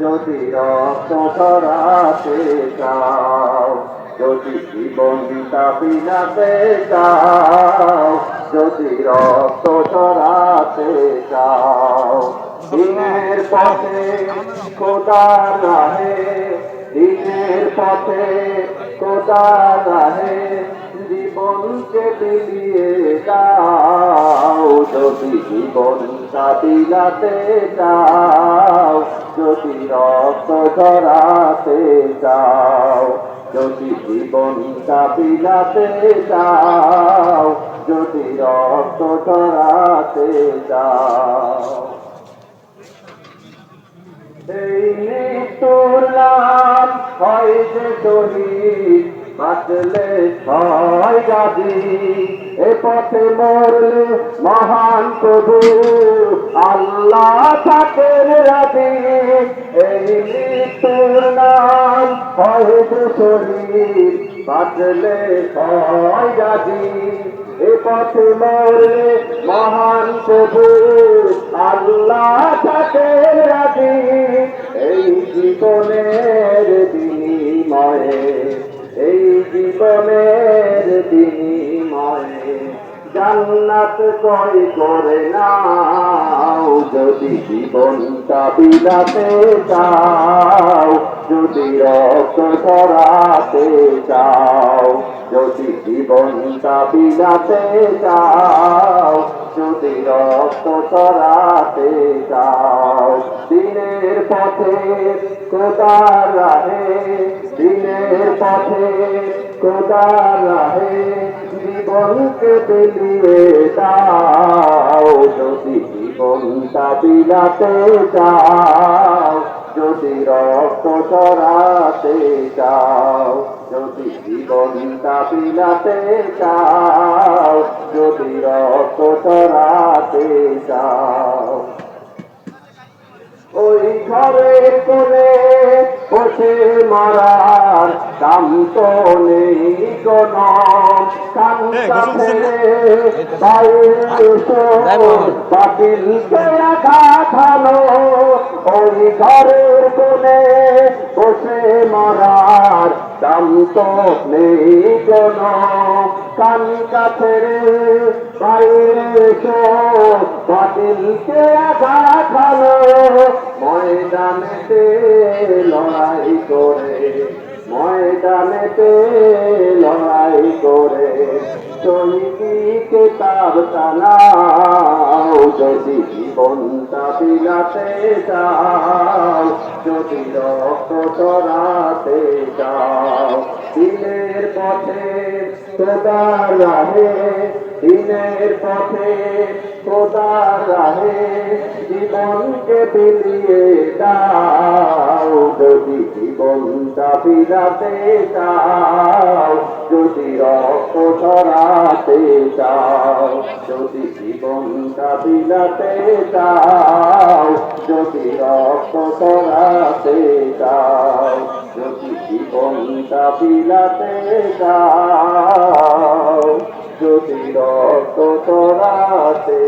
যদি রক্ত ধরাতে চাও যদি জীবন বিলাতে চাও যদি রক্ত ধরাতে চাও দিনের পথে খোদার রাহে দিনের পথে খোদার রাহে জীবনকে বিলিয়ে দাও যদি জীবনটা বিলাতে চাও যদি রক্ত ধরাতে চাও, যদি জীবনটা বিলাতে চাও, যদি রক্ত ধরাতে চাও। এই মৃত্যুর নাম হয় যে শহীদ বাঁচলে ছয় গাজী এ পথে মরলে মহান প্রভু আল্লাহ থাকেন রাজি এই মৃত্যুর নাম হয় যে শহীদ বাঁচলে ছয় গাজী এ পথে মরলে মহান প্রভু। আল্লাহ থাকে রাজি এই জীবনের বিনিময়ে, এই জীবনের বিনিময়ে। জান্নাত কই করে নাও। যদি জীবনটা বিলাতে চাও, যদি রক্ত ধরাতে চাও, যদি জীবনটা বিলাতে চাও, যদি রক্ত ধরাতে চাও, দিনের পথে কোদার রাহে দিনের পথে কোদার রাহে জীবনকে বিলিয়ে দাও যদি জীবনটা বিলাতে চাও, যদি রক্ত সরাতে চাও, যদি জীবনটা বিলাতে চাও, যদি রক্ত সরাতে চাও। ওই ঘরের কোণে বসে মারার কাম তো নেই কোন। ওই ঘরের কোণে বসে মারার দাম তো নেই কোন কান কাছেরে বাইরে এসো বাতিলকে আঘাত হানো ময়দানেতে লড়াই করে ময়দানেতে শহীদিকে তার টানাও যদি জীবনটা বিলাতে চাও, যদি রক্ত চড়াতে চাও, দিনের পথে তোদার রাহে, দিনের পথে খোদার রাহে। জীবনকে বিলিয়ে দাও। যদি জীবনটা বিলাতে চাও, যদি রক্ত ধরাতে চাও, যদি জীবনটা বিলাতে চাও, যদি রক্ত ধরাতে চাও, যদি জীবনটা বিলাতে চাও, যদি রক্ত ধরাতে